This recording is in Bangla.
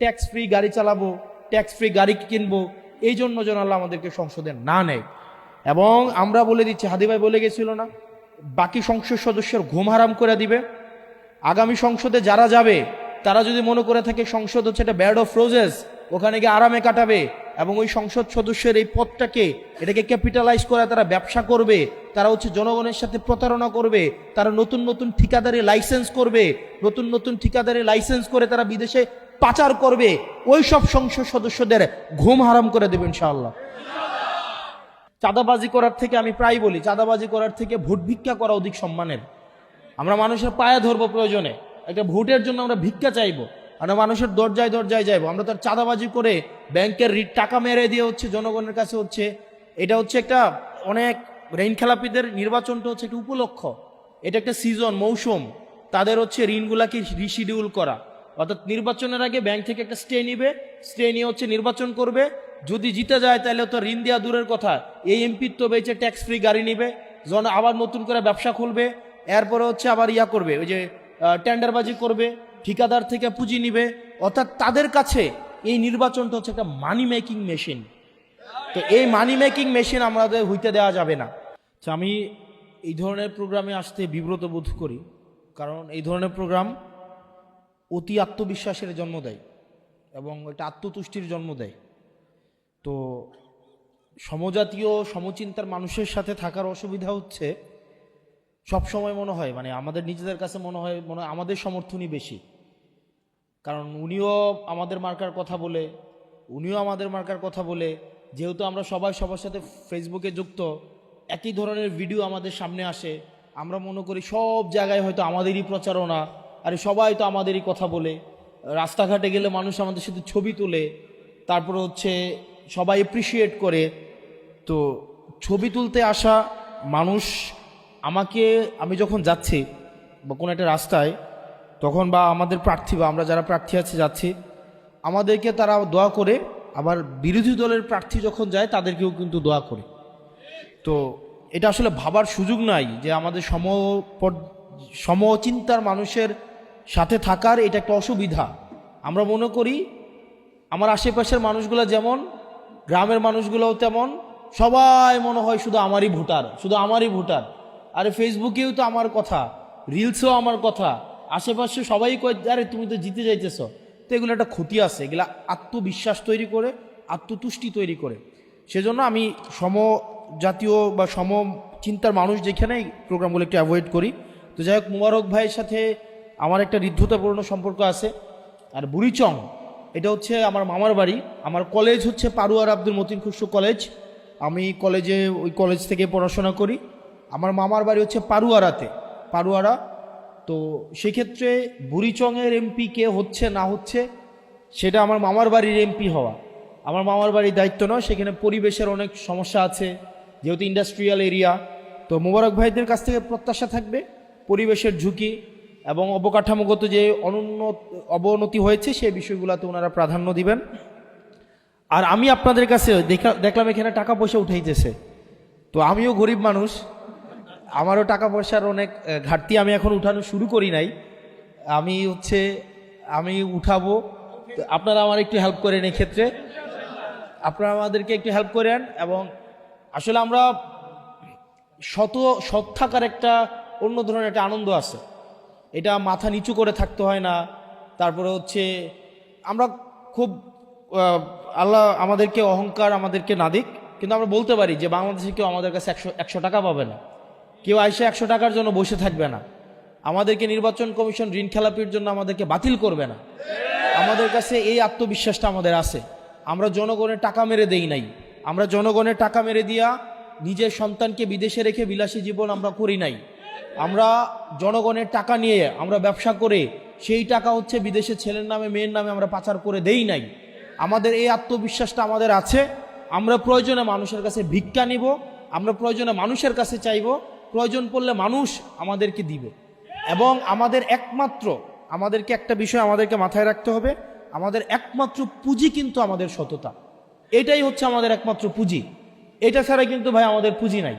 ট্যাক্স ফ্রি গাড়ি চালাবো ট্যাক্স ফ্রি গাড়ি কিনবো, এই জন্য যেন আল্লাহ আমাদেরকে সংসদে না নেয়। এবং আমরা বলে দিচ্ছি, হাদি ভাই বলে গেছিল না, বাকি সংসদ সদস্যের ঘুম হারাম করে দিবে। আগামী সংসদে যারা যাবে, তারা যদি মনে করে থাকে সংসদ হচ্ছে একটা ব্যাড অফ রোজেস ওখানে গিয়ে আরামে কাটাবে, এবং ওই সংসদ সদস্যের এই পদটাকে, এটাকে ক্যাপিটালাইজ করে তারা ব্যবসা করবে, তারা হচ্ছে জনগণের সাথে প্রতারণা করবে, তারা নতুন নতুন ঠিকাদারি লাইসেন্স করবে, নতুন নতুন ঠিকাদারি লাইসেন্স করে তারা বিদেশে পাচার করবে ওই সব সংসদ সদস্যদের ঘুম হারাম করে দেবে ইনশাআল্লাহ। চাঁদাবাজি করার থেকে আমি প্রায় বলি, চাঁদাবাজি করার থেকে ভোট ভিক্ষা করা অধিক সম্মানের। আমরা মানুষের পায়ে ধরবো প্রয়োজনে, একটা ভোটের জন্য আমরা ভিক্ষা চাইব, আমরা মানুষের দরজায় দরজায় যাইবো, আমরা তো আর চাঁদাবাজি করে ব্যাংকের রিট টাকা মেরে দিয়ে হচ্ছে জনগণের কাছে হচ্ছে, এটা হচ্ছে একটা অনেক ঋণ খেলাপিদের নির্বাচনটা হচ্ছে একটা উপলক্ষ। এটা একটা সিজন মৌসুম, তাদের হচ্ছে ঋণগুলাকে রিশিডিউল করা। অর্থাৎ নির্বাচনের আগে ব্যাংক থেকে একটা স্টে নিবে স্টে নিয়ে হচ্ছে নির্বাচন করবে। যদি জিতে যায়, তাহলে তো ঋণ দেওয়া দূরের কথা। এই এমপির তো বেঁচে ট্যাক্স ফ্রি গাড়ি নিবে জন আবার নতুন করে ব্যবসা খুলবে, এরপরে হচ্ছে আবার ইয়া করবে, ওই যে টেন্ডারবাজি করবে, ঠিকাদার থেকে পুঁজি নিবে। অর্থাৎ তাদের কাছে এই নির্বাচনটা হচ্ছে একটা মানি মেকিং মেশিন তো এই মানি মেকিং মেশিন আমাদের হইতে দেওয়া যাবে না। তো আমি এই ধরনের প্রোগ্রামে আসতে বিব্রত বোধ করি, কারণ এই ধরনের প্রোগ্রাম অতি আত্মবিশ্বাসের জন্ম দেয় এবং এটা আত্মতুষ্টির জন্ম দেয়। তো সমজাতীয় সমচিন্তার মানুষের সাথে থাকার অসুবিধা হচ্ছে সব সময় মনে হয় মানে আমাদের নিজেদের কাছে মনে হয় মনে হয় আমাদের সমর্থনই বেশি। কারণ উনিও আমাদের মার্কার কথা বলে, উনিও আমাদের মার্কার কথা বলে, যেহেতু আমরা সবাই সবার সাথে ফেসবুকে যুক্ত, একই ধরনের ভিডিও আমাদের সামনে আসে, আমরা মনে করি সব জায়গায় হয়তো আমাদেরই প্রচারণা আরে সবাই তো আমাদেরই কথা বলে। রাস্তাঘাটে গেলে মানুষ আমাদের সাথে ছবি তোলে, তারপরে হচ্ছে সবাই এপ্রিসিয়েট করে। তো ছবি তুলতে আসা মানুষ আমাকে, আমি যখন যাচ্ছি বা কোনো একটা রাস্তায়, তখন বা আমাদের প্রার্থী বা আমরা যারা প্রার্থী আছে যাচ্ছি, আমাদেরকে তারা দোয়া করে, আবার বিরোধী দলের প্রার্থী যখন যায়, তাদেরকেও কিন্তু দোয়া করে। তো এটা আসলে ভাবার সুযোগ নাই যে আমাদের সম সমচিন্তার মানুষের সাথে থাকার এটা একটা অসুবিধা। আমরা মনে করি, আমার আশেপাশের মানুষগুলো যেমন, গ্রামের মানুষগুলোও তেমন, সবাই মনে হয় শুধু আমারই ভোটার, শুধু আমারই ভোটার। আরে ফেসবুকেও তো আমার কথা, রিলসেও আমার কথা, আশেপাশে সবাই কয়, আরে তুমি তো জিতে যাইতেছ। তো এগুলো একটা ক্ষতি আছে, এগুলা আত্মবিশ্বাস তৈরি করে, আত্মতুষ্টি তৈরি করে। সেজন্য আমি সম জাতীয় বা সম চিন্তার মানুষ যেখানে প্রোগ্রামগুলো একটু অ্যাভয়েড করি, তো যাই হোক, মুবারক ভাইয়ের সাথে আমার একটা হৃদ্ধতাপূর্ণ সম্পর্ক আছে। আর বুড়িচং, এটা হচ্ছে আমার মামার বাড়ি। আমার কলেজ হচ্ছে পারুয়ার আব্দুল মতিন খুশরু কলেজ আমি কলেজে ওই কলেজ থেকে পড়াশোনা করি। আমার মামার বাড়ি হচ্ছে পারুয়ারাতে পারুয়ারা তো সেক্ষেত্রে বুড়িচংয়ের এমপি কে হচ্ছে না হচ্ছে, সেটা আমার মামার বাড়ির এমপি হওয়া। আমার মামার বাড়ির দায়িত্ব নয়, সেখানে পরিবেশের অনেক সমস্যা আছে, যেহেতু ইন্ডাস্ট্রিয়াল এরিয়া তো মোবারক ভাইদের কাছ থেকে প্রত্যাশা থাকবে, পরিবেশের ঝুঁকি এবং অবকাঠামোগত যে অনুন্নত, অবনতি হয়েছে সেই বিষয়গুলোতে ওনারা প্রাধান্য দিবেন। আর আমি আপনাদের কাছে দেখা, দেখলাম এখানে টাকা পয়সা উঠাইতেছে। তো আমিও গরিব মানুষ। আমারও টাকা পয়সার অনেক ঘাটতি আমি এখন উঠানো শুরু করি নাই। আমি হচ্ছে, আমি উঠাবো। আপনারা আমার একটু হেল্প করেন ক্ষেত্রে আপনারা আমাদেরকে একটু হেল্প করেন এবং আসলে আমরা শত, সৎ থাকার একটা অন্য ধরনের একটা আনন্দ আছে। এটা মাথা নিচু করে থাকতে হয় না। তারপরে হচ্ছে আমরা খুব আল্লাহ আমাদেরকে অহংকার আমাদেরকে না দিক, কিন্তু আমরা বলতে পারি যে বাংলাদেশে কেউ আমাদের কাছে একশো একশো টাকা পাবে না। কেউ আইসে একশো টাকার জন্য বসে থাকবে না। আমাদেরকে নির্বাচন কমিশন ঋণ খেলাপির জন্য আমাদেরকে বাতিল করবে না। আমাদের কাছে এই আত্মবিশ্বাসটা আমাদের আছে। আমরা জনগণের টাকা মেরে দেই নাই। আমরা জনগণের টাকা মেরে দিয়া নিজের সন্তানকে বিদেশে রেখে বিলাসী জীবন আমরা করি নাই। আমরা জনগণের টাকা নিয়ে আমরা ব্যবসা করে সেই টাকা হচ্ছে বিদেশে ছেলের নামে, মেয়ের নামে আমরা পাচার করে দেই নাই। আমাদের এই আত্মবিশ্বাসটা আমাদের আছে। আমরা প্রয়োজনে মানুষের কাছে ভিক্ষা নিব, আমরা প্রয়োজনে মানুষের কাছে চাইব, প্রয়োজন পড়লে মানুষ আমাদেরকে দিবে। এবং আমাদের একমাত্র, আমাদেরকে একটা বিষয় আমাদেরকে মাথায় রাখতে হবে, আমাদের একমাত্র পুঁজি কিন্তু আমাদের সততা। এটাই হচ্ছে আমাদের একমাত্র পুঁজি। এটা ছাড়া কিন্তু ভাই আমাদের পুঁজি নাই।